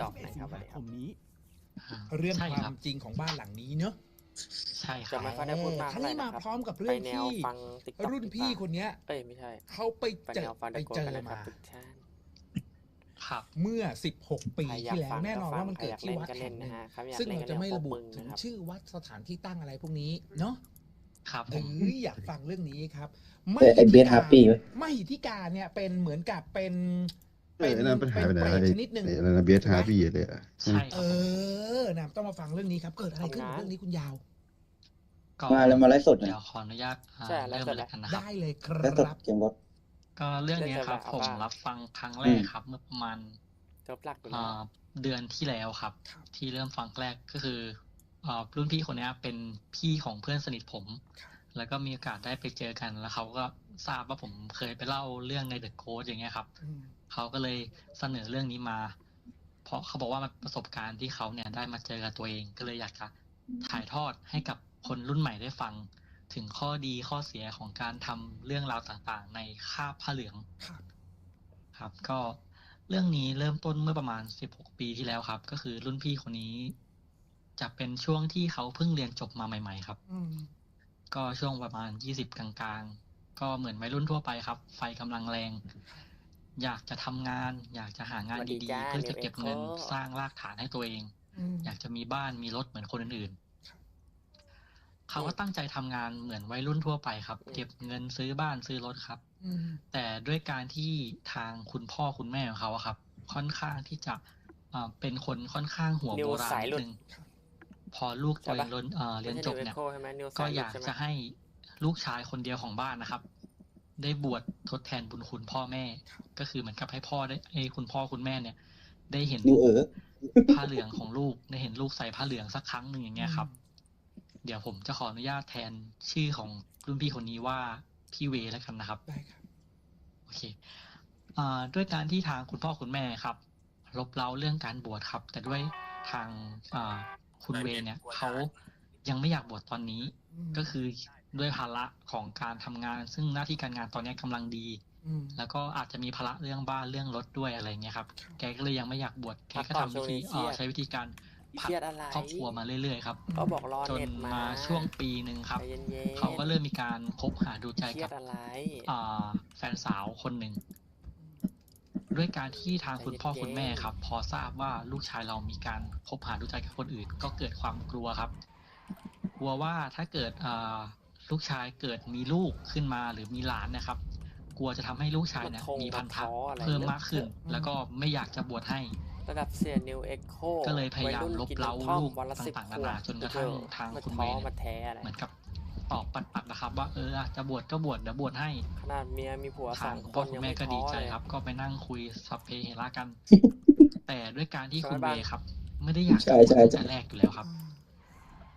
ดอกไหนครับสิงอันหานี้คมนี้ เรื่องใช่คครัวาบมจริงของบ้านหลังนี้เนอะใช่คจะรับ ไม่ค่อยได้พูดมากครั้งเท่าไหร่นี้มานะครับพร้อมกับไปเรื่องแนวที่ฟังติ๊กต็อกรุ่นพี่คนเนี้ยเอ้ยไม่ใช่เขาไปไปเจแนอวฟังไปเดอะโกเจอกันนะครัมา บทุกท่านครับ เมื่อ 16 ปีใครอยากที่แล้วฟังแน่นอนก็ฟังว่ามันเกิดใครอยากที่วัดเล่นก็เล่แห่นงหนึ่งนะฮะใครอยากซึ่งเล่นเราก็จะไม่เล่นระบุปกมึงถึงนะครับชื่อวัดสถานที่ตั้งอะไรพวกนี้เนาะครับผเอม ออยากฟังเรื่องนี้ครับแต่ไอ้เบสฮาร์ปี้ไหม ไม่ที่การเนี่ยเป็นเหมือนกับเป็น เออนั่นปัญหายไปไหนเปรแล้วตไอ้ชนิดหนึ่งไอ้อะไรนะเบสฮาร์บี้เลยอะใช่คเอรับผมอนะต้องมาฟังเรื่องนี้ครับเกิดอะไรขึ้นกับเรื่องนี้คุณยาวก็มาแล้วมาไลฟ์สดหน่อยเดี๋ยวขออนุญาตอ่าใช่ไลฟ์เริ่มสดเลยกันนะครับได้เลยคไลฟ์สดรับเกมบอสก็เรื่องนี้ครับเล่นเกมผมอะไรรับฟังครั้งแรกครับ เมื่อประมาณจบหลักอยู่อ่แล้วาเดือนที่แล้วครับครับ ที่เริ่มฟังแรกก็คืออ่ารุ่นพี่คนเนี้ยเป็นพี่ของเพื่อนสนิทผมครับแล้วก็มีโอกาสได้ไปเจอกันแล้วเขาก็ทราบว่าผมเคยไปเล่าเรื่องในเดอะโค้ดอย่างเงี้ยครับอืม เขาก็เลยเสนอเรื่องนี้มา เพราะเขาบอกว่ามันประสบการณ์ที่เขาเนี่ยได้มาเจอกับตัวเองก็เลยอยากจะถ่ายทอดให้กับคนรุ่นใหม่ได้ฟัง ถึงข้อดีข้อเสียของการทำเรื่องราวต่างๆ ในคาบผ้าเหลืองครับครับ ก็เรื่องนี้เริ่มต้นเมื่อประมาณ 16 ปีที่แล้วครับ ก็คือรุ่นพี่คนนี้ จะเป็นช่วงที่เขาเพิ่งเรียนจบมาใหม่ ๆ ครับอืมก็ช่วงประมาณ 20 กลางๆ ก็เหมือนวัยรุ่นทั่วไปครับ ไฟกำลังแรง อยากจะทำงาน อยากจะหางานสวัสดีดีจ้าๆเพื่อจะเก็บเงิน New Echo สร้างรากฐานให้ตัวเองอืมอยากจะมีบ้านมีรถเหมือนคนอื่นครับๆเขาก็ตั้งใจทำงานเหมือนวัยรุ่นทั่วไปครับ เก็บเงินซื้อบ้านซื้อรถครับอืมแต่ด้วยการที่ทางคุณพ่อคุณแม่ของเขาอะครับ ค่อนข้างที่จะอ่าเป็นคนค่อนข้างหัวนิวโบราณสายนิหลุดดนึงพอลูกตัวเองเรียนเอ่อเรียนจบไม่เนี่ยใช่นิวเอ็กโคใช่ไหมนิวก็สายหอลุดยากใช่ไหมจะให้ลูกชายคนเดียวของบ้านนะครับ ได้บวชทดแทนบุญคุณพ่อแม่ ก็คือเหมือนกับให้พ่อได้ให้คุณพ่อคุณแม่เนี่ย ได้เห็นนิวเอ๋อผ้าเหลืองของลูกได้เห็นลูกใส่ผ้าเหลืองสักครั้งหนึ่งอย่างเงี้ยครับ เดี๋ยวผมจะขออนุญาตแทนชื่อของรุ่นพี่คนนี้ว่าพี่เวแล้วกันนะครับได้ครับโอเคอ่าด้วยการที่ทางคุณพ่อคุณแม่ครับ ลบเล้าเรื่องการบวชครับ แต่ด้วยทางอ่าคุณเวเนี่ยเขายังไม่อยากบวชตอนนี้มก็คือ ด้วยภาระของการทำงาน ซึ่งหน้าที่การงานตอนนี้กำลังดีมแล้วก็อาจจะมีภาระเรื่องบ้านเรื่องรถด้วยอะไรเงี้ยครับ แกก็เลยยังไม่อยากบวชแกก็ทำวิธีเอ่อใช้วิธีการเคผัดรียดอะไรครอบครัวมาเรื่อยๆครับก็บอกรอจนเน็ตมามาช่วงปีหนึ่งครับใจเย็นๆเขาก็เริ่มมีการคบหาดูใจเครียกัดบอะไรอ่าแฟนสาวคนหนึ่งด้วยการที่ทางคุณพ่อใจเย็นๆคุณแม่ครับ พอทราบว่าลูกชายเรามีการคบหาดูใจกับคนอื่น ก็เกิดความกลัวครับ กลัวว่าถ้าเกิดอ่า ลูกชายเกิดมีลูกขึ้นมาหรือมีหลานนะครับ กลัวจะทำให้ลูกชายเนี่ยมันคงมีพันธะมันท้ออะไรเพิ่มมากขึ้นเยอะแล้วก็ไม่อยากจะบวชให้ระดับเสียนิวเอ็กโคก็เลยพยายามลบเล้าลูกวันละสิบต่างๆขนาวนาดจนกระทั่งทางมาคุณท้อเวย์เนี่ยมาแท้อะไรเหมือนกับตอบปัดๆนะครับ ว่าเอออะจะบวชก็บวชเดี๋ยวบวชให้ ขนาดเมียมีผัวสทาองงคุณคพ่อนคุยัณงแม่ไม่ก็ท้ดีอใจเลยครับ ก็ไปนั่งคุยสัพเพเหระกัน แต่ด้วยการที่ใช่คุณไหมเวบ้างครับ ไม่ได้อยากใช่ใช่ตั้งใช่แต่แรกอยู่แล้วครับ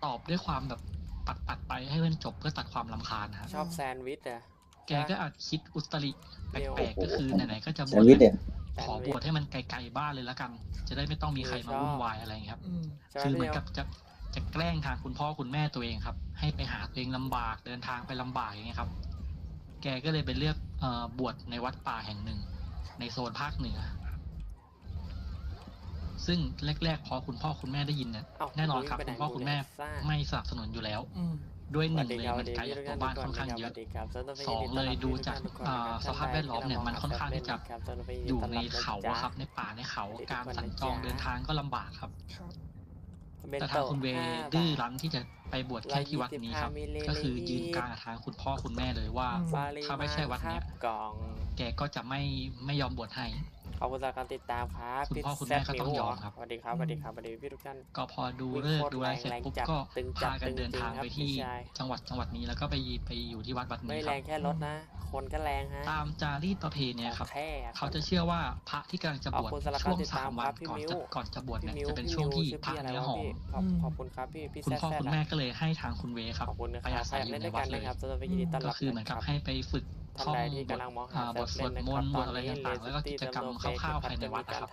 ตอบด้วยความแบบ ปัดปัดๆไปให้มันจบเพื่อตัดความลำคาญนะครับชอบแซนด์วิชอะ แกก็อาจคิดอุตริแปลกๆก็คือไหนๆก็จะบแซวนชด์วิชแล้วเนี่ยขอบวชให้มันไกลๆบ้านเลยแล้วกัน จะได้ไม่ต้องมีใครมาวุ่นวายอะไรอย่างเงี้ยครับ อืมใช่ไหมคือเหมืพี่อนเอกับจะจะแกล้งทางคุณพ่อคุณแม่ตัวเองครับ ให้ไปหาตัวเองลำบากเดินทางไปลำบากอย่างเงี้ยครับ แกก็เลยไปเลือกเอ่อบวชในวัดป่าแห่งหนึ่ง ในโซนภาคเหนือ ซึ่งแรกๆพอคุณพ่อคุณแม่ได้ยินเนี่ยเอ้าแน่นอนครับไปไหคุณพ่อคุณแม่ซ่าไม่สนับสนุนอยู่แล้ว อืม ด้วยหสวันึ่สงดีเลยครับมันไกลจากตัวบ้านค่อนข้างเยอะสวัสดีครับสองเลยดูจากอ่าสภาพแวดล้อมเนี่ยมันค่อนข้างที่จะอยู่ในเขาอะครับ ในป่าในเขาการสัญจรเดินทางก็ลำบากครับ ครับ แต่ทางคุณเวย์ดื้อรั้นที่จะไปบวชแค่ที่วัดนี้ครับ ก็คือยืนกลางกับทางคุณพ่อคุณแม่เลยว่าอืมถ้าไม่ใช่วัดเนี้ย กล่อง แกก็จะไม่ไม่ยอมบวชให้ ขอบคุณสำหรับการติดตามครับคุณพี่พ่อคุณแม่ก็ต้องยอมครับ สวัสดีครับสวัสดีครับสวัสดีพี่ทุกท่าน ก็พอดูวิ่งเลิกโคตรดูอะไรเสร็จแรงปุ๊บจัดก็ตึงจัดพากันเดินทางตึงๆครับไปที่พี่ชายจังหวัดจังหวัดนี้แล้วก็ไปไปอยู่ที่วัดวัดไม่นี้คแรรับงแค่รถนะ คนก็แรงฮะ ตามจารีตประเพณีครับแท้อะเขาจะเชื่อว่าพระที่กำลังจะบวชขอบคุณสำหรับช่วงการติดสาตามมวัครันบพี่ก่อนมิ้วจะก่อนจะบวชพี่เนี่ยมิวจะเป็นพี่ช่วงมิวที่ชื่อพระพี่อะไรเนื้อวะหอมพี่ขอบอืมขอบคุณครับพี่พี่คุณแซ่พ่อแซ่คุณอะแม่ก็เลยให้ทางคุณเวครับขอบคุณนะคไปรับ ท่องบทบทสวดมนต์บทอะไรต่างๆ แล้วก็กิจกรรมคร่าวๆภายในวัดครับ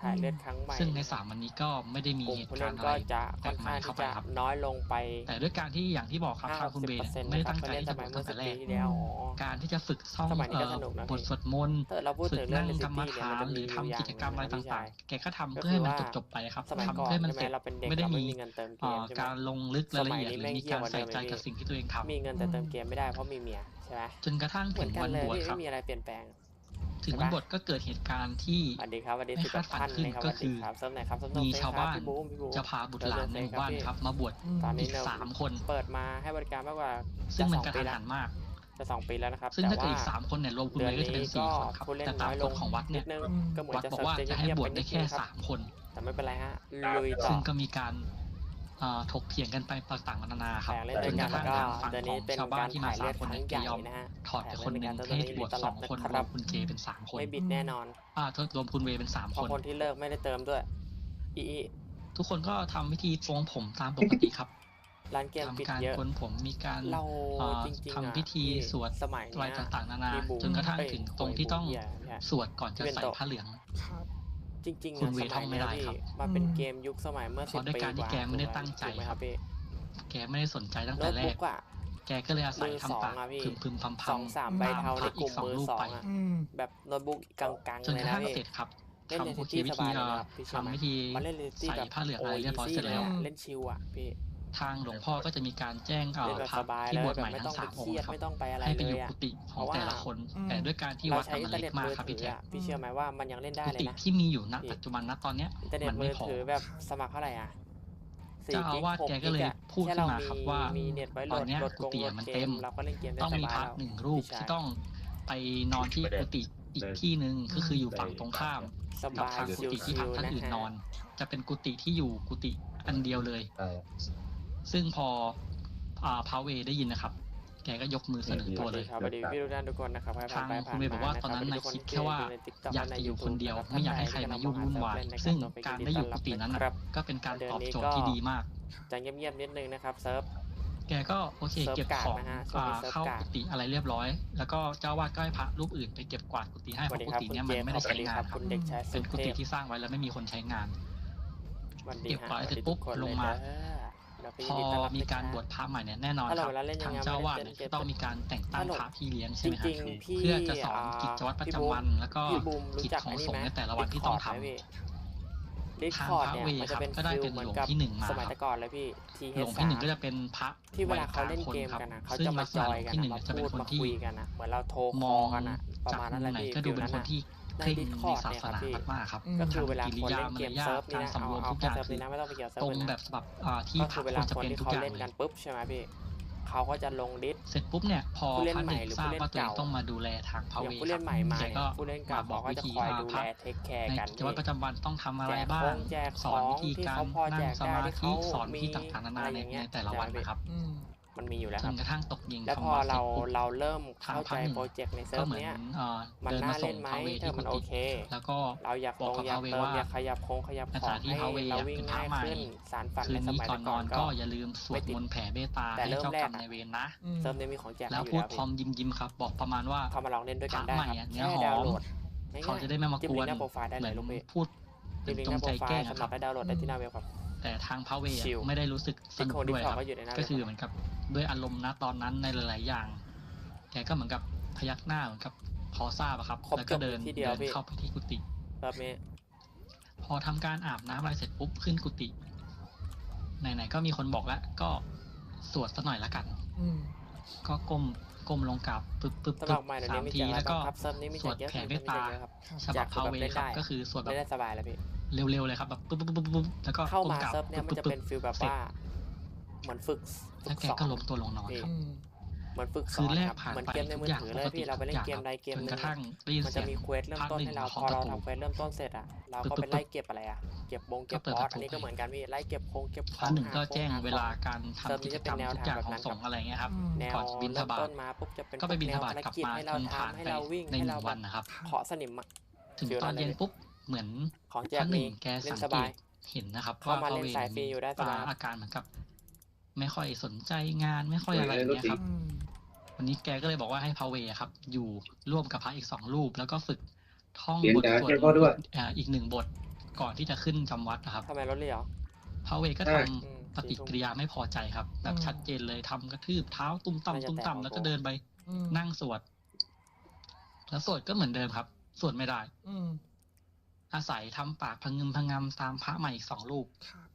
ซึ่งในสามวันนี้ก็ไม่ได้มีเหตุการณ์อะไรแปลกใหม่เข้าไปครับน้อยลงไป แต่ด้วยการที่อย่างที่บอกครับทางคุณเบนไม่ได้ตั้งใจจะบวตั้งแต่แรกการที่จะฝึกท่องบทสวดมนต์ฝึกนั่งกรรมฐานหรือทำกิจกรรมอะไรต่างๆ แกก็ทำเพื่อให้มันจบๆไปครับทำเพื่อให้มันเสร็จไม่ได้มีการลงลึกรายละเอียดหรือมีการใส่ใจกับสิ่งที่ตัวเองทำมีเงินแต่เติมเกมไม่ได้เพราะมีเมีย ช่ไหมจนกระทั่งถึงวันบวชครับมีอะไรเปลี่ยนแปลง ถึงวันบวชก็เกิดเหตุการณ์ที่ไม่คาดฝันขึ้นก็คือมีชาวบ้านจะพาบุตรหลานในหมู่บ้านครับ มาบวชอีกสามคนเปิดมาให้บริการมากกว่าซึ่งมันกระทันหันมากจะสองปีแล้วนะครับซึ่งถ้าเกิดอีกสามคนเนี่ยรวมคุณไปก็จะเป็นสี่คนครับแต่ตามกฎของวัดเนี่ยวัดบอกว่าจะให้บวชได้แค่สามคน แต่ไม่เป็นไรฮะลุยต่อซึ่งก็มีการ อถกเถียงกันไปต่างๆนานาครับจนกระทั่งทางฝั่งของชาวบ้านที่มาสามคนเนี่ยยอมถอดไปคนหนึ่งเทศบวชสองคนรวมคุณเจเป็นสามคนไม่บิดแน่นอนอ่าเทรวมคุณเวเป็นสามคนคนที่เลิกไม่ได้เติมด้วยอีทุกคนก็ทำวิธีฟรงผมตามปกติครับร้านเกมทำการคนผมมีการทำพิธีสวดอะไยต่างๆนานาจนกระทั่งถึงตรงที่ต้องสวดก่อนจะใส่ผ้าเหลือง จริงๆคุณวีเนี้ยงทำไม่ได้ครับมันเป็นเกมยุคสมัยเมื่อสิบเพราะวยปาที่ว่าแกไม่ได้ตั้งใจ ถูไหมครับพี่แกไม่ได้สนใจตั้งแต่แรกแกก็เลยอาศัยทำปากพึมพึมพำพำสองสามใบเทาในกลุ่มมือสองแบบโน้ตบุ๊กกังจๆนเลกยระนะทั่งเสร็จครับเล่นทำโวิสธีบาธีทำวิธีม่ทีใส่ผ้าเหลืองอะไรเรียบร้อยเสร็จแล้วเล่นชิวอะพี่ ทางหลวงพ่อก็จะมีการแจ้งพระที่บวชใหม่ทั้งสามองค์ครับให้ไปอยู่กุฏิของแต่ละคน แต่ด้วยการที่วัดมันเล็กมากครับพี่แจ๊คพี่เชื่อไหมว่ามันยังเล่นได้เลยนะกุฏิที่มีอยู่ณปัจจุบันณตอนเนี้ยมันไม่พอแบบสมัครเท่าไหร่อะเจ้าอาว่าแกก็เลยพูดขึ้นมาครับว่าตอนนี้กุฏิมันเต็ม ต้องมีพระหนึ่งรูปที่ต้องไปนอนที่กุฏิอีกที่หนึ่งก็คืออยู่ฝั่งตรงข้ามกับทางกุฏิที่พักท่านอื่นนอน จะเป็นกุฏิที่อยู่กุฏิอันเดียวเลย ซึ่งพออ่าพาเวได้ยินนะครับ แกก็ยกมือเสนอตัวเลยทางคุณเวบอกว่าตอนนั้นนายคิดแค่ว่าอยากจะอยู่คนเดียวไม่อยากให้ใครมายุ่งวุ่นวายซึ่งการได้อยู่กุฏินั้นก็เป็นการตอบโจทย์ที่ดีมากจะเงียบๆนิดนึงนะครับเซิร์ฟแกก็โอเคเก็บของเข้ากุฏิอะไรเรียบร้อย แล้วก็เจ้าวาดก็ให้พระรูปอื่นไปเก็บกวาดกุฏิให้เพราะกุฏิเนี้ยมันไม่ได้ใช้งานครับเป็นกุฏิที่สร้างไว้แล้วไม่มีคนใช้งานเก็บกวาดเสร็จปุ๊บลงมา พอมีการบวชพระใหม่เนี่ยแน่นอนครับทางเจ้าวาดเนี่ยต้องมีการแต่งตั้งพระพี่เลี้ยงใช่ไหมครับเพื่อจะสอนกิจวัตรประจำวัน แล้วก็กิจของสงฆ์ในแต่ละวันที่ต้องทำดิสพระดเนี่ยมันจะเป็นก็ได้เป็นหลวงที่หนึ่งมาสมัยก่อนเลยพี่หลวงที่หนึ่งก็จะเป็นพระที่เวลาเขาเล่นเกมกันนะเขาจมาจอยกันมาพูดมาคุยกันะเป็นคนที่มองกันมาณนั้นแหลก็ดูเป็นคนที่ ในดิสคอร์ดเนี่ยครับพี่มากๆครับก็คือเวลาคนเล่นเกมเซิร์ฟนี่นะเอาเอาเซิร์ฟนี่นะไม่ต้องไปเกี่ยวเซิร์ฟตรงแบบฉบับที่ก็คือเวลาคนเล่นเขาเล่นกันปุ๊บใช่ไหมพี่เขาก็จะลงดิสเสร็จปุ๊บเนี่ยพอผู้เล่นใหม่หรือผู้เล่นเก่าต้องมาดูแลทางพาวเวอร์ผู้เล่นใหม่มาผู้เล่นเก่าบอกวิธีคอยดูแลแคกในชีวิตประจำวันต้องทำอะไรบ้างสอนวิธีการนั่งสมาธิสอนวิธีต่างๆนานาในแต่ละวันนะครับ มันมีอยู่แล้วจครับนกระทั่งตกยิงแล้วพอเราของเราเริ่มเข้าใจโปรเจกต์ในเซิก็ร์ฟเหมือนเนี้ยออมันเดินน่าเล่นไหมพาเวถ้าที่มันโอเค แล้วก็เราอยากลองอยาพากเวเติมว่าอยากขยับโค้งขยับขภองให้เราวิ่งง่ายใหม่ขึ้นสารฝันในสมัยก่อนก็ อย่าลืมสวดมนต์แผ่เมตตาแต่ให้เริ่มจ้าแรกกรรมอนเวรนะเซิร์ฟเนี้มีของแจกให้แล้วพูดพร้อมยิ้มยิ้มครับ บอกประมาณว่า เข้ามาลองเล่นด้วยกันได้ครับแค่ดาวน์โหลดเขาจะได้ไม่มากจิ้มลิวนงก์นโปรไฟล์ได้เหมือนพูดเหมืนจงใจแก้ครับไปดาวน์โหลดได้ที่หน้าเว็บครับ แต่ทางพระเวชิลอะไม่ได้รู้สึกสที่นุโคกดิด้วยสอครับก็อยู่ในหน้าก็เว็บคือครับเหมือนกับด้วยอารมณ์นะตอนนั้นในหลาย ๆ อย่าง แกก็เหมือนกับพยักหน้าเหมือนกับพอทราบอะครับ ครบแล้วก็เดินจบที่เดียวเดินพี่ เข้าไปที่กุฏิเซิร์ฟนี้ พอทำการอาบน้ำอะไรเสร็จปุ๊บขึ้นกุฏิไหนๆก็มีคนบอกแล้วก็สวดสักหน่อยละกัน อืม ก็ก้มก้มลงกราบปึ๊บปึ๊บสมัปึ๊คบรใหม่เดี๋ยวสานี้มมีทีแจกอะไรแล้วก็บ้างครับเซิร์ฟนี้มีสแจวกดเยอะแผ่เซิเมร์ฟตนี้มีตาแจกเยอะครับ ฉบับอยากพระเวแบบเล่นครับได้ก็คือสวดแบเล่นบได้สบายเลยพี่ เร็วๆเลยครับแบบปึ๊บปึ๊บปึ๊บปึ๊บแล้วก็เข้าก้มมากราบเซิร์ฟเนี้ยมันจะเป็นฟิลแบบว่าเหมือนฝึกฝึแล้วกแกสอนก็ล้มตัวลงนอนพี่ครับอืมเหมือนฝึกสคือนนแรกครับผ่านเหมือนไปเกมในทุมืกออย่างถือปเลกยติพี่เราไปทุเล่กนอย่างเกมครับใดเกมจนหกนึ่ระงทั่งได้ยินมันเสีจะยงมีเควสเริ่มภาคต้นหนึ่งให้เราเคาะพอเราประตูทำเควสเริ่มต้นเสร็จอะเราปึ๊บก็ไปปึ๊บไล่เก็บอะไรอะเก็บบงเก็บก็เปิดบอสประตูอันนี้ก็ไปเหมือนกันพี่ไล่เก็บโคงเก็บขข้อองหนึ่งหาก็โค้งแจ้งหาเวของลาการเซิร์ฟทำนี้กิจจะกรรมเป็นแนวทุกทางอย่างแบบของนั้นสครับงฆ์อะไรเงี้ยครับอืมแนวก่อนบิณฑเริ่มบาตต้นมาปุ๊บจะเป็นก็ไปบิณแนฑวบาตภารกลับกิจมาให้เราจนผ่านทำให้ไปเราวิ่งในให้หนึ่เรางแบวันบนะครับเคาะสนิมอะถึงฟิลตอนนั้นเลยเย็นพี่ปุ๊บ เหมือนของแจคกรั้งหมีนึ่งแกเล่สันงสเกบายตเห็นนะครับเข้ามาพระเล่นสายฟรีอยู่ได้สบายอาการเหมือนกับ ไม่ค่อยสนใจงานไม่ค่อยอะไรอย่างเงี้ยครับอืมวันนี้แกก็เลยบอกว่าให้พระเวครับ อยู่ร่วมกับพระอีกสองรูป แล้วก็ฝึกท่องเรียนบทดาสวดเจ้าพ่อด้วยอ่าอีกหนึ่งบทก่อนที่จะขึ้นจำวัดนะครับทำไมรถเลี้ยวพระเวก็ใช่ทำอืมปฏิกิริยาไม่พอใจครับ แบบอืมชัดเจนเลยทำกระทืบเท้าตุ้มต่ำตุ้มต่ำแล้วก็เดินไปอืมนั่งสวด แล้วสวดก็เหมือนเดิมครับ สวดไม่ได้ อืมอาศัยทำปากพะงึมพะงำตามพระใหม่อีกสองรูปครับ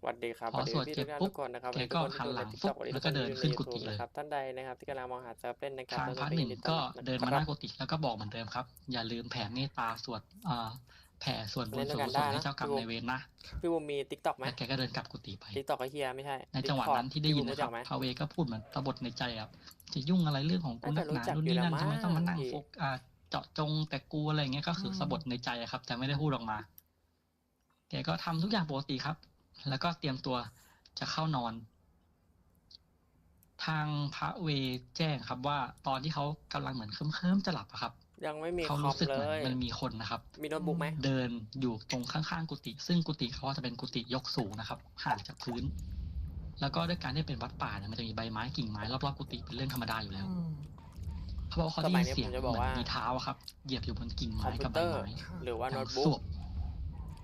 สวัสดีครับพอดีสวดพี่เสร็จทุกท่านปุ๊บทุกคนนะครับแกก็หันหลังปุ๊บแล้วก็เดินขึ้นกุฏิเลยครับท่านใดนะครับที่กำลังมองหาเซิร์ฟเล่นนะครับทางพระหนึ่งก็เดินมาหน้ากุฏิแล้วก็บอกเหมือนเดิมครับ อย่าลืมแผ่เมตตาสวดอ่าแผ่ส่วนบุญส่วนกุศลให้เจ้ากรรมนายเวรนะพี่บูมมีติ๊กต็อกไหมแล้วแกก็เดินกลับกุฏิไปติ๊กต็อกก็เฮียไม่ใช่ในจังหวะนั้นที่ได้ยินนะครับไหมพระเวก็พูดเหมือนตะบทในใจครับจะยุ่งอะไรเรื่องของกูนักหนาน่าจะรู้จักนู่นนี่นั่นอยู่แล้วทำไมต้องมานั่งมั้งโฟกอ่าเจาะจงแต่กูอะไรเงี้ยก็คืออืมสะบทในใจอะครับ แต่ไม่ได้พูดออกมา แกก็ทำทุกอย่างปกติครับ แล้วก็เตรียมตัวจะเข้านอน ทางพระเวแจ้งครับว่า ตอนที่เขากำลังเหมือนเคลิ้มๆจะหลับอะครับ ยังไม่มีเขาคอรู้มสึกเลเหมือนยมันมีคนนะครับ มีโน้ตบุ๊กไหมเดินอยู่ตรงข้างๆกุฏิซึ่งกุฏิเขาจะเป็นกุฏิยกสูงนะครับห่างจากพื้น แล้วก็ด้วยการที่เป็นวัดป่าเนี่ยมันจะมีใบไม้กิ่งไม้รอบๆกุฏิเป็นเรื่องธรรมดาอยู่แล้วอืม เขาบอกว่าเขาได้ยินเสียงเหมือนมีเท้าอะครับ เหยียบอยู่บนกิ่งคอไม้มพิกัวบใบเตอร์ไม้หรือว่าดัโน้งตสบุ๊วกบ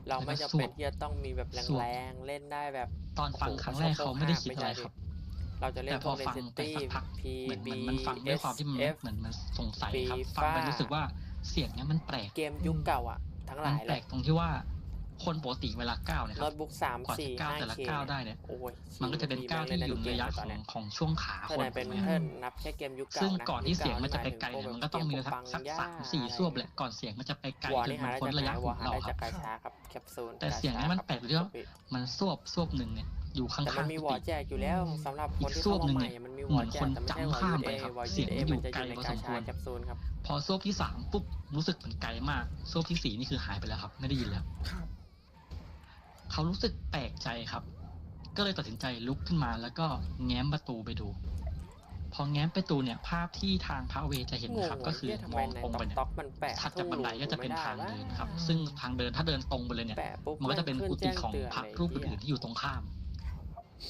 เราไม่แล้วจำก็เป็นสวบที่จะต้องมีแบบสวบแรงๆเล่นได้แบบ ตอนฟังครั้งแรกเขาไม่ได้คิดอะไรครับเราจะเล่นแต่พอฟังไปสักพัก P เหมือน B มันมันฟังด้วยความที่มัน F เหมือนมันสงสัยครับฟีฟังไปฟ่ารู้สึกว่าเสียงเนี้ยมันแปลกเกมยุคเก่าอะ ทั้งหมันลายแปเลลยกตรงที่ว่า คนปกติเวลาก้าวเนี่ยคโน้รับตบุ๊กสามกว่าสี่จะก้าวห้าแต่ละเคก้าวได้เนี่ย โอ้ยมันก็จะเป็นก้าวที่อยู่ในระยะตขอนองเนี้ยของช่วงขาถ้าคนไหนเป็นถูกไหมเทิร์นนับแค่เกมยุคเก่าซึ่งนะก่อนที่เสียงมันจะไปยุคไกลเาเนี่ยมันก็ต้องมีสักสักสามสี่ซวบแหละก่อนเสียงมันจะไปไกลวอจนี่นมัหานได้พ้นจากระไหนยะวหูอหาเราได้คจารับกกาชาครับแคปซูลแต่เสียงเนี้มันแปลกที่ว่ามันซวบซวบหนึ่งเนี่ยอยู่ข้างแต่ๆมันมีวอกุฏิแจกอยู่แล้วสำหรับคนที่อีกซวเข้าบหนึ่มางใหเนี่ม่ยมันมีเหวมืออนแจคกนแต่ไม่ใช่จำวอข้ามยูไปเอครับวอเสียูยงเอมันอยู่มันจะอไกลยู่ในพอสกามคชาวรแคปซูลครับ พอซวบที่สามปุ๊บรู้สึกมันไกลมากซวบที่สี่นี่คือหายไปแล้วครับ ไม่ได้ยินแล้ว ครับ เขารู้สึกแปลกใจครับ ก็เลยตัดสินใจลุกขึ้นมา แล้วก็แง้มประตูไปดู พอแง้มประตูเนี่ย ภาพที่ทางพระเวจะเห็นงงนะครับ ก็คือเหี้ยทำมไมองในตรงไปเนี่ยต็อกมันแปะถัดจากบันไดก็จะเป็นทางเดินครับอืมซึ่งทางเดินถ้าเดินตรงไปเลยเนี่ยแปะปุ๊บมันก็จะเป็นขึ้กุฏิแจ้ของเตืนพระเลยรูปเหี้ยอื่นๆที่อยู่ตรงข้าม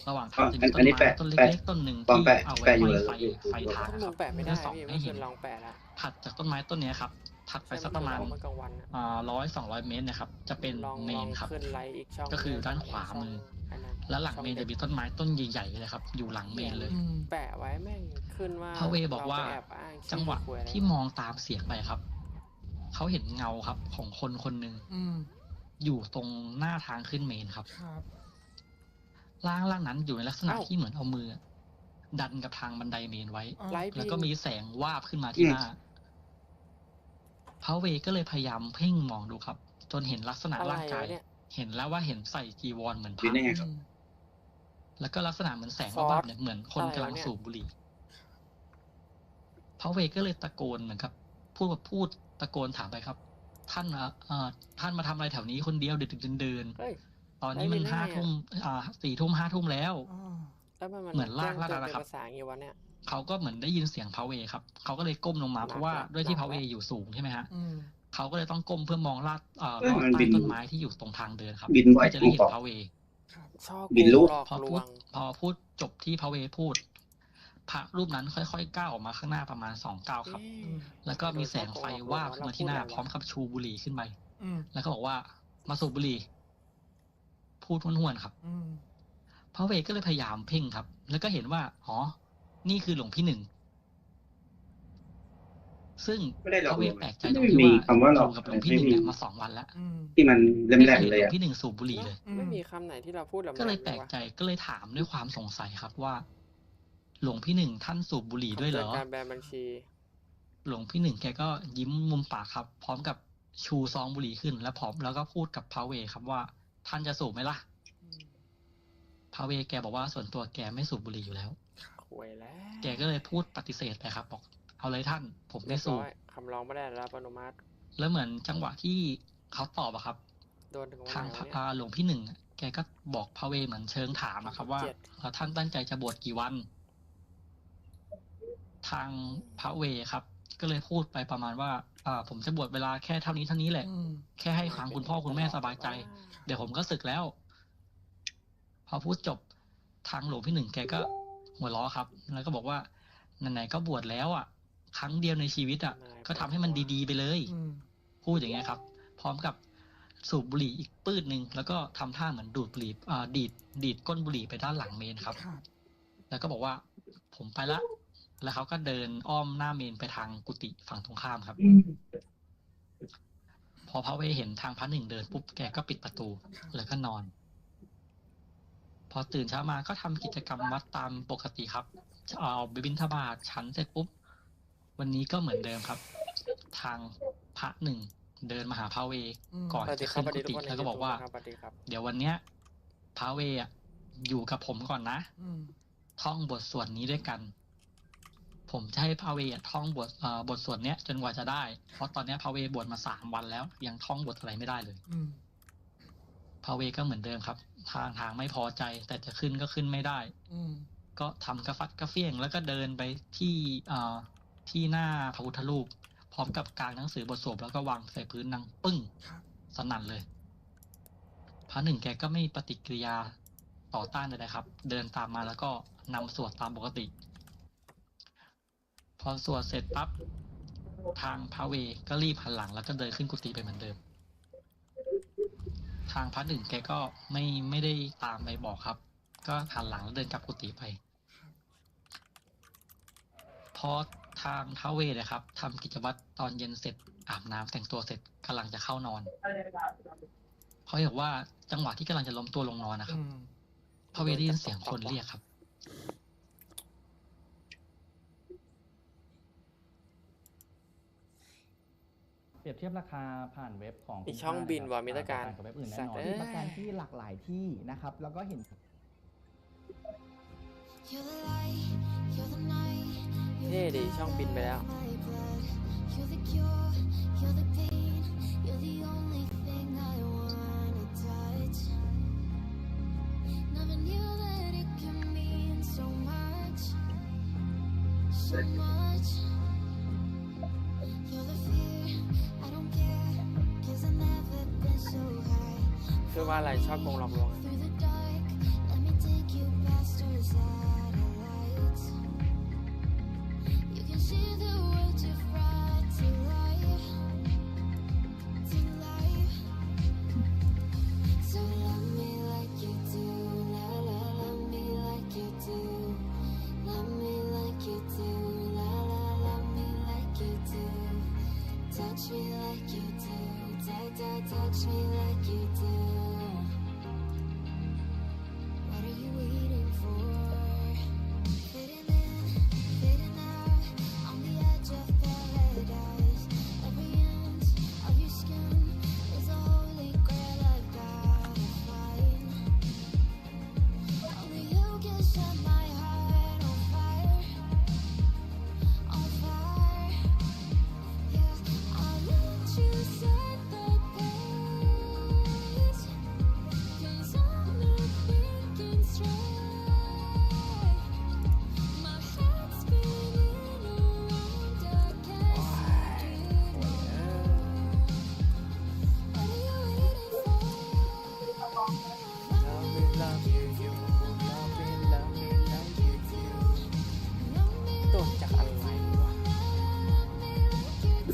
ระหว่างอ๋ทางอจะอัมีนต้อันนนี้ไม้แปะต้นแปะเล็กๆต้นหนึ่งปลอมที่แปะเอาไว้แปะอยู่ห้อยเลยไฟอยู่ไฟทางถ้านะมึครังบแปะไม่ได้เพื่อส่องพี่ให้เมื่อคืเห็นนลองแปะแล้วถัดจากต้นไม้ต้นเนี้ยครับถัดไปสักประมาณเมื่อกลางวันอะอ่าร้อยสองร้อยเมตรเนะครับ จะเป็นลองเมลองนครับขึ้นไลท์อีกช่องก็คือด้านขวาช่งมืออันนั้นแล้วหลังเมนช่จะมีต้นไม้ต้นใหญ่ๆเลยครับ อยู่หลังเมนเลยอืมแปะไว้แม่งขึ้นว่าพระเวบอกว่ารไปแอบอ้างชื่อจังหวะคุยอะไรที่มองตามเสียงไปครับ เขาเห็นเงาครับ ของคนคนหนึ่งอืมอยู่ตรงหน้าทางขึ้นเมนครับครับร่างร่างนั้นอยู่ในลักษณะที่เหมือนเอามือ ดันกับทางบันไดเมนไว้อ๋อไลท์แล้วพี่ก็มีแสงวาบขึ้นมาที่หน้า พระเวก็เลยพยายามเพ่งมองดูครับ จนเห็นลักษณะอะไรร่างกายวะเนี่ยเห็นแล้วว่าเห็นใส่จีวรเหมือนพยืนระได้ไงครับอืมแล้วก็ลักษณะเหมือนแสงฟอสวาบๆเนี่ยเหมือนคนอะไรกำลังวะเนี่ยสูบบุหรี่พระเวก็เลยตะโกนเหมือนครับ พูดแบบพูดตะโกนถามไปครับ ท่านอะเอ่อท่านมาทำอะไรแถวนี้คนเดียวดึกๆเดินเฮ้ยๆตอนนี้มันได้ยินได้ห้าไงอะทุ่มอ่าสี่ทุ่มห้าทุ่มแล้วอ๋อแล้วมันมันเหมือนลากแจ้งลากเตือนนะครับเป็นภาษาอย่างงี้วะเนี่ย เขาก็เหมือนได้ยินเสียงพระเวครับเขาก็เลยก้มลงมาหนักเพราะว่าละด้วยที่หนักพระเวละอยู่สูงใช่ไหมฮะอืมเขาก็เลยต้องก้มเพื่อมองลาดเอ่อเอ้ยลอดมันใต้บินต้นไม้ที่อยู่ตรงทางเดินครับบินบ่อยเพื่อจะได้เห็นผมบอกพระเวครับชอบบินลูกหลอกพอลพูวดงพอพูดจบที่พระเวพูด พระรูปนั้นค่อยๆก้าวออกมาข้างหน้าประมาณสองก้าวครับเอ๊ะอืมแล้วก็มีแสงไฟวาบขึ้นมาที่หน้าพร้อมกับชูบุหรี่ขึ้นไปอืมแล้วก็บอกว่ามาสูบบุหรี่พูดห้วนๆครับอืมพระเวก็เลยพยายามเพ่งครับ แล้วก็เห็นว่า อ๋อ นี่คือหลวงพี่หนึ่ง ซึ่งไม่ได้หลพอกระเวลวงแปลกใจไม่ตรงที่มีว่าคำว่าหลอกอยู่กับหลวงพี่หนึ่งเนี่ยไม่มีมาสองวันแล้วอืมที่มันแหลไม่มเคยๆเห็นเลหลยวงอะพี่หนึ่งสูบบุหรี่เลยอืมไม่มีคำไหนที่เราพูดแบบก็เลยแปลกใจก็เลยถามด้วยความสงสัยครับว่า หลวงพี่หนึ่งท่านสูบบุหรี่ด้วยเหรอการแบนบัญชี หลวงพี่หนึ่งแกก็ยิ้มมุมปากครับ พร้อมกับชูซองบุหรี่ขึ้น แล้วพร้อมแล้วก็พูดกับพระเวครับว่า ท่านจะสูบไหมล่ะพระเวแกบอกว่าส่วนตัวแกไม่สูบบุหรี่อยู่แล้ว หวยแล้ว แกก็เลยพูดปฏิเสธไปครับ บอกเอาเลยท่าน ผมเรีไม่ยบสูร้บอยคำร้องไม่ได้รับอนุมัติ แล้วเหมือนจังหวะที่เขาตอบอะครับโดนถึงวันทางไหนพระวะเนี่ยอ่าหลวงพี่หนึ่งอะแกก็บอกพระเวเหมือนเชิงถามนะครับ ว่าเจ็ดเอ่อท่านตั้งใจจะบวชกี่วัน ทางพระเวครับ ก็เลยพูดไปประมาณว่าอ่าผมจะบวชเวลาแค่เท่านี้เท่านี้แหละอืมแค่ให้ฟังคุณพ่อคุณแม่สบายใจ เดี๋ยวผมก็ศึกแล้ว พอพูดจบทางหลวงพี่หนึ่งแกก็ หัวเราะครับ แล้วก็บอกว่าไหนๆก็บวชแล้วอะ ครั้งเดียวในชีวิตอะไหนๆก็ทำให้มันดีๆไปเลยอืมพูดอย่างเงี้ยครับ พร้อมกับสูบบุหรี่อีกปื้ดหนึ่งแล้วก็ทำท่าเหมือนดูดบุหรี่อ่าดีดดีดก้นบุหรี่ไปด้านหลังเมนครับครับ แล้วก็บอกว่า ผมไปละ แล้วเขาก็เดินอ้อมหน้าเมนไปทางกุฏิฝั่งตรงข้ามครับ พอพระเวเห็นทางพระหนึ่งเดินปุ๊บแกก็ปิดประตูครับแล้วก็นอน พอตื่นเช้ามาก็ทำกิจกรรมวัดตามปกติครับ เอาไปบิณฑบาตฉันเสร็จปุ๊บ วันนี้ก็เหมือนเดิมครับ ทางพระหนึ่งเดินมาหาพระเวอืมก่อนสวัสดีจะครัขึ้บนสวัสกุดีทุกฏิคนในแล้วก็ยูบอกทูบว่านะครับสวัสดีครับเดี๋ยววันเนี้ยพระเวอะอยู่กับผมก่อนนะอืมท่องบทสวดนี้ด้วยกัน ผมจะให้พระเวอะท่องบทเอ่อบทสวดเนี้ยจนกว่าจะได้ เพราะตอนเนี้ยพระเวบวชมาสามวันแล้ว ยังท่องบทอะไรไม่ได้เลยอืมพระเวก็เหมือนเดิมครับ ทางทางไม่พอใจ แต่จะขึ้นก็ขึ้นไม่ได้ อืมก็ทำกระฟัดกระเฟี้ยง แล้วก็เดินไปที่เอ่อที่หน้าพระพุทธรูป พร้อมกับกางหนังสือบทสวดแล้วก็วางใส่พื้นนังปึ้งครับสนั่นเลย พระหนึ่งแกก็ไม่ปฏิกิริยาต่อต้านใดๆครับ เดินตามมาแล้วก็นำสวดตามปกติ พอสวดเสร็จปั๊บทางพระเวก็รีบหันหลังแล้วก็เดินขึ้นกุฏิไปเหมือนเดิม ทางพระหนึ่งแกก็ไม่ไม่ได้ตามไปบอกครับ ก็หันหลังแล้วเดินกลับกุฏิไป พอทางท้าวเวทนะครับทำกิจวัตรตอนเย็นเสร็จอาบน้ำแต่งตัวเสร็จกำลังจะเข้านอนเขาบอกว่าจังหวะที่กำลังจะล้มตัวลงนอนนะครับอืมพระเวทได้ยินเสียงคนเรียกครับ เปรียบเทียบราคาผ่านเว็บของอีกช่องบินว่ะมิตรการกับเว็บอื่นแน่สัตนว์อนเอ้ยมีประกันที่หลากหลายที่นะครับ แล้วก็เห็น You're the light, you're the night, you're เท่ the ดีช่องบินไปแล้ว my ว่าอะไรชอบโกงหลอกลวง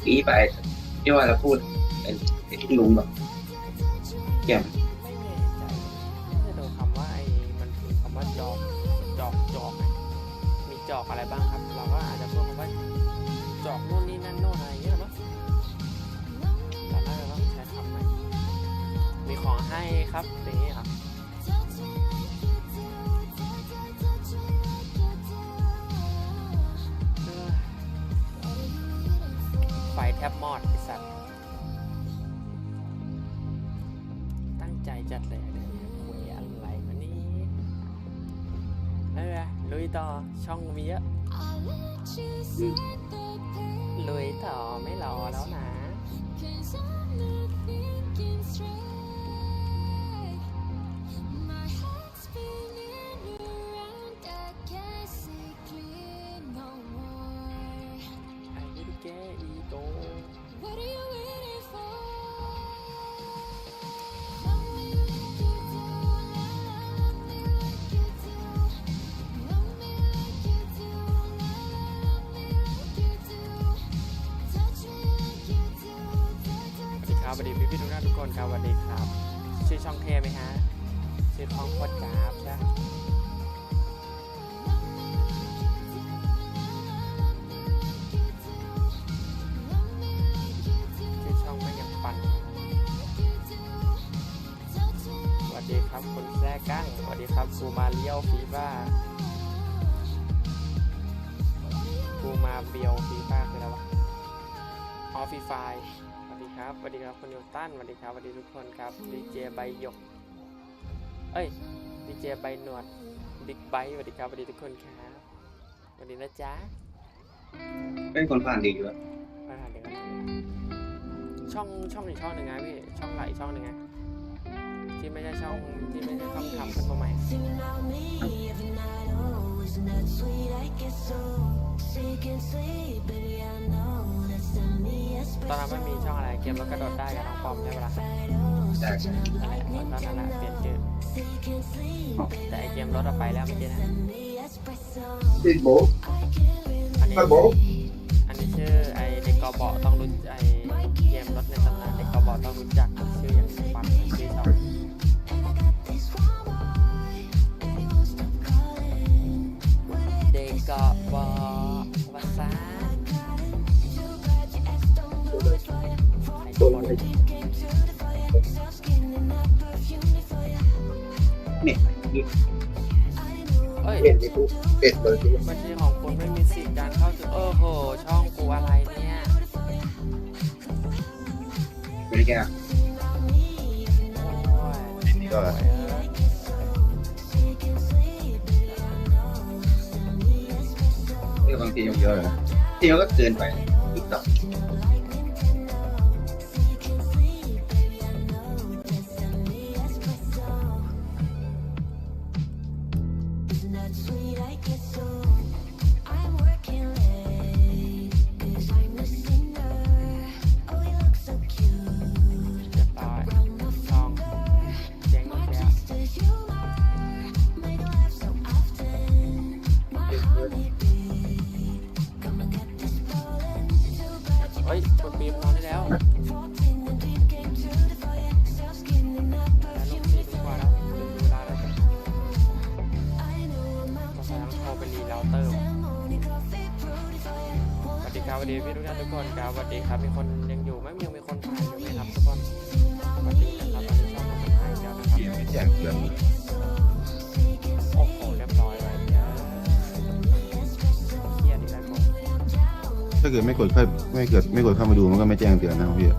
นี้ไปที่ว่าเราพูดเป็นไอ้ที่ลุงแบบเกี่ยวไมไม่แน่ใจน่าจะโดนคำว่าไอ้มันคือคำว่าจอกจอกจอกมีจอกอะไรบ้างครับ เราก็อาจจะพูดคำว่าจอกนู่นนี่นั่นโน่นอะไรอย่างเงี้ยมั้งเราน่าจะต้องใช้คำใหม่มีของให้ครับอย่างนี้ครับ แทบมอดไอสัตว์ตั้งใจจัดเลยเนี่ยหวยอะไรมานี่ไม่เป็นไรลุยต่อช่องมีเยอะลุยต่อไม่รอแล้วนะ สวัสดีครับ ชื่อช่องเทไหมฮะ ชื่อช่องโคตรจ้าบ สวัสดีครับสวัสดีครับคุณนิวตันสวัสดีครับสวัสดีทุกคนครับดีเจใบหยก เอ้ยดีเจใบหนวดบิ๊กไบค์สวัสดีครับสวัสดีทุกคนครับสวัสดีนะจ๊ะเป็นคนผ่านดีอยู่แล้วมาถามเดี๋ยวกันช่องช่องอีกช่องหนึ่งไงพี่ช่องไหนช่องหนึ่งไงที่ไม่ใช่ช่องที่ไม่ใช่ช่องทำขึ้นมาใหม่ ตอนนั้นไม่มีช่องอะไรเกมรถกระโดดได้กับน้องปอมใช่ปะล่ะใช่ใช่นั่นแหละตอนนั้นแหละเปลี่ยนชื่อแต่ไอเกมรถอะไปแล้วเมื่อกี้นะที่โบะอันนี้ไปโบ๊ะอันนี้ชื่อไอเด็กกอบอต้องรู้ไอเกมรถในตำนานเด็กกอบอต้องรู้จักชื่ออย่างปังชื่อช่องเด็กกอบอว ตัวบอลเนี่ยนี่เอ้ย เปลี่ยนที่ปุ๊บเปลี่ยนเลยที่บัญชีของคุณไม่มีสิทธิ์การเข้าถึงโอ้โห ช่องกูอะไรเนี่ย ไม่ได้แก้โอ้ยนี่ก็เออบางทีเยอะเลยทีเขาก็เกินไปติ๊ก ไม่กดเข้าไม่เกิดไม่กดเข้ามาดูมันก็ไม่แจ้งเตือนนะพี่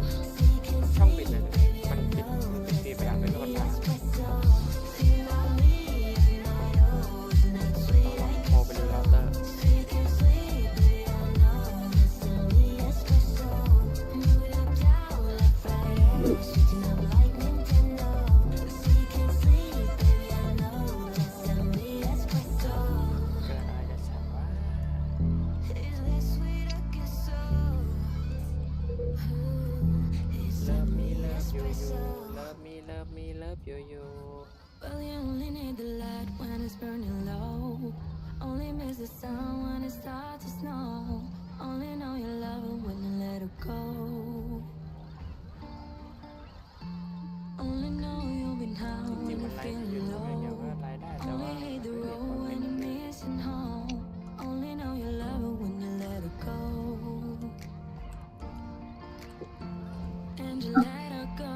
And you let her go.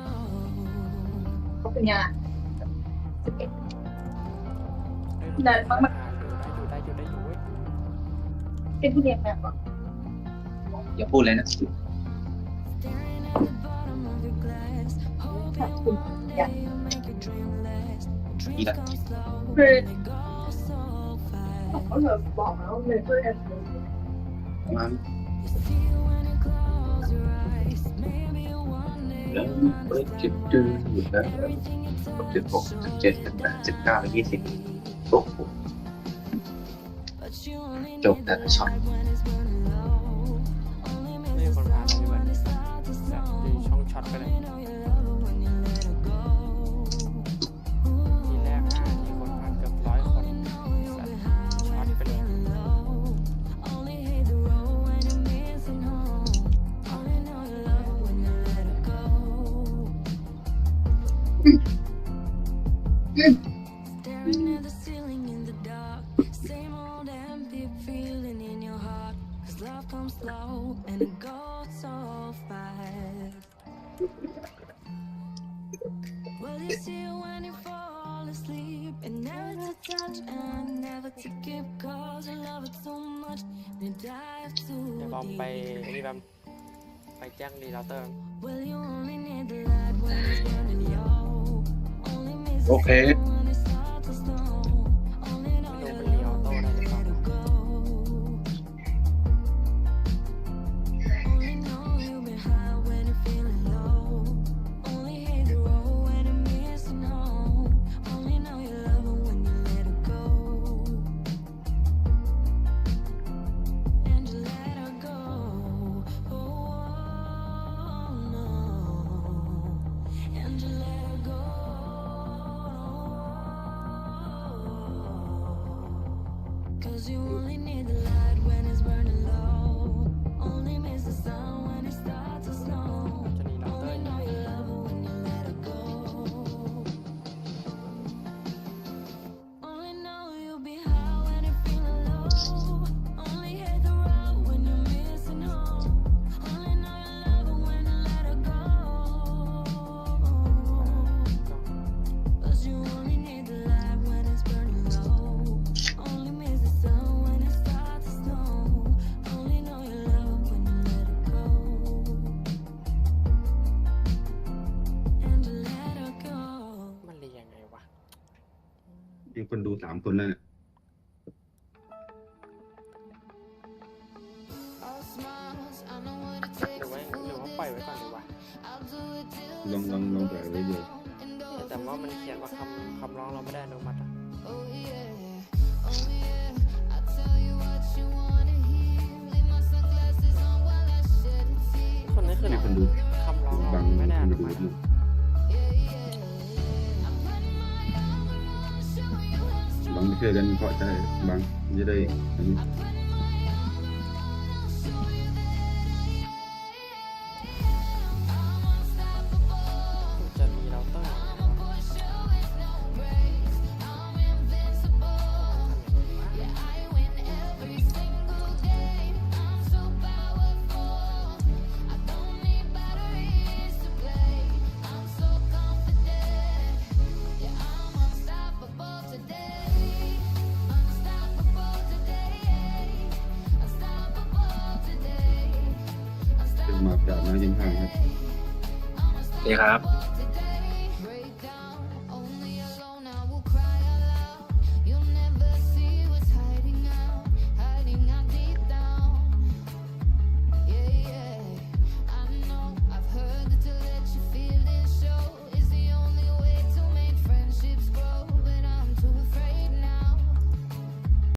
เป็นยังไงได้ได้ได้มากอยู่ได้อยู่ได้อยู่ได้อยู่เว้ยเป็นผู้เรียนแบบว่าอย่าพูดเลยนะ Staring at the bottom of your glass, hoping one day you'll make your dream last. Dreams Yeah. go slow, Good. they go so เขา fast. เลยบอกแล้วเลยเพื่อนประมาณ แล้วเจ็ดดื้อแล้วเจ็ดหกสิบเจ็ดสิบแปดสิบเก้ายี่สิบโอ้โหจบแต่ละช็อตไม่คนพาไปแบบช่องช็อตไปเลยูสามคนนั่นแหละหรือว่าหรือว่าปไว้ก่อนดีกว่าลองลองลองปล่ไว้ดูแต่ว่ามันเขียนว่าคำคำร้องเราไม่ได้อนุมัติอ gọi tay bằng dưới đây.